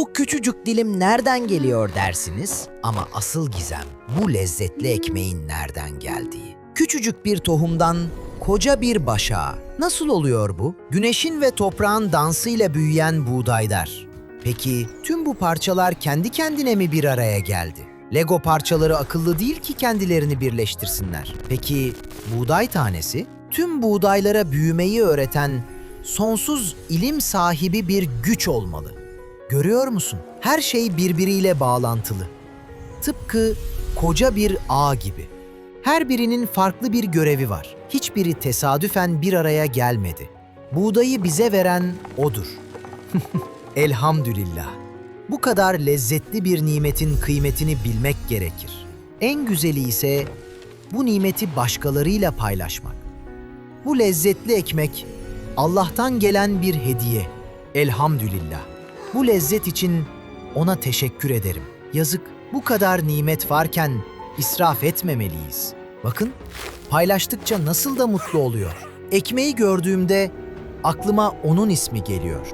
Bu küçücük dilim nereden geliyor dersiniz? Ama asıl gizem bu lezzetli ekmeğin nereden geldiği. Küçücük bir tohumdan koca bir başa. Nasıl oluyor bu? Güneşin ve toprağın dansıyla büyüyen buğdaylar. Peki tüm bu parçalar kendi kendine mi bir araya geldi? Lego parçaları akıllı değil ki kendilerini birleştirsinler. Peki buğday tanesi? Tüm buğdaylara büyümeyi öğreten sonsuz ilim sahibi bir güç olmalı. Görüyor musun? Her şey birbiriyle bağlantılı. Tıpkı koca bir ağ gibi. Her birinin farklı bir görevi var. Hiçbiri tesadüfen bir araya gelmedi. Buğdayı bize veren odur. Elhamdülillah. Bu kadar lezzetli bir nimetin kıymetini bilmek gerekir. En güzeli ise bu nimeti başkalarıyla paylaşmak. Bu lezzetli ekmek Allah'tan gelen bir hediye. Elhamdülillah. Bu lezzet için ona teşekkür ederim. Yazık bu kadar nimet varken israf etmemeliyiz. Bakın paylaştıkça nasıl da mutlu oluyor. Ekmeği gördüğümde aklıma onun ismi geliyor.